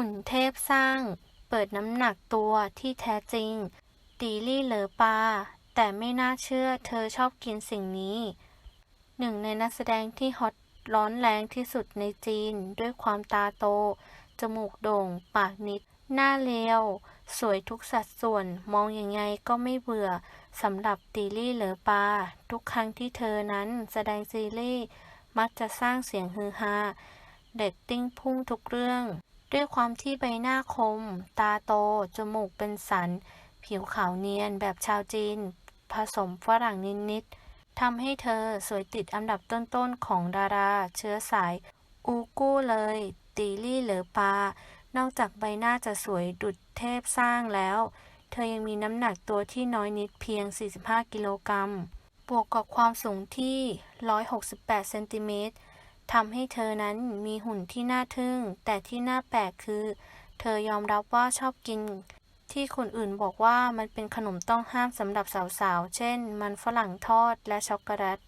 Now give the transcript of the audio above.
หุ่นเทพสร้าง เปิดน้ำหนักตัวที่แท้จริง ตีลี่เหลอปา แต่ไม่น่าเชื่อเธอชอบกินสิ่งนี้ หนึ่งในนักแสดงที่ฮอตร้อนแรงที่สุดในจีน ด้วยความตาโต จมูกโด่ง ปากนิด หน้าเรียว สวยทุกสัดส่วน มองยังไงก็ไม่เบื่อสำหรับตีลี่เหลอปา ทุกครั้งที่เธอนั้นแสดงซีรีส์มักจะสร้างเสียงฮือฮาเรตติ้งพุ่งทุกเรื่อง ด้วยความที่ใบหน้าคม ตาโต จมูกเป็นสัน ผิวขาวเนียนแบบชาวจีน ผสมฝรั่งนิดๆทำให้เธอสวยติดอันดับต้นๆของดารา เชื้อสาย อูกู้เลย ตีลี่เหลอปา นอกจากใบหน้าจะสวยดุจเทพสร้างแล้ว เธอยังมีน้ำหนักตัวที่น้อยนิดเพียง 45 กิโลกรัม บวกกับความสูงที่ 168 เซนติเมตร ทำให้เธอนั้นมีหุ่นที่น่าทึ่ง แต่ที่น่าแปลกคือ เธอยอมรับว่าชอบกิน ที่คนอื่นบอกว่ามันเป็นขนมต้องห้ามสำหรับสาวๆ เช่น มันฝรั่งทอดและช็อกโกแลต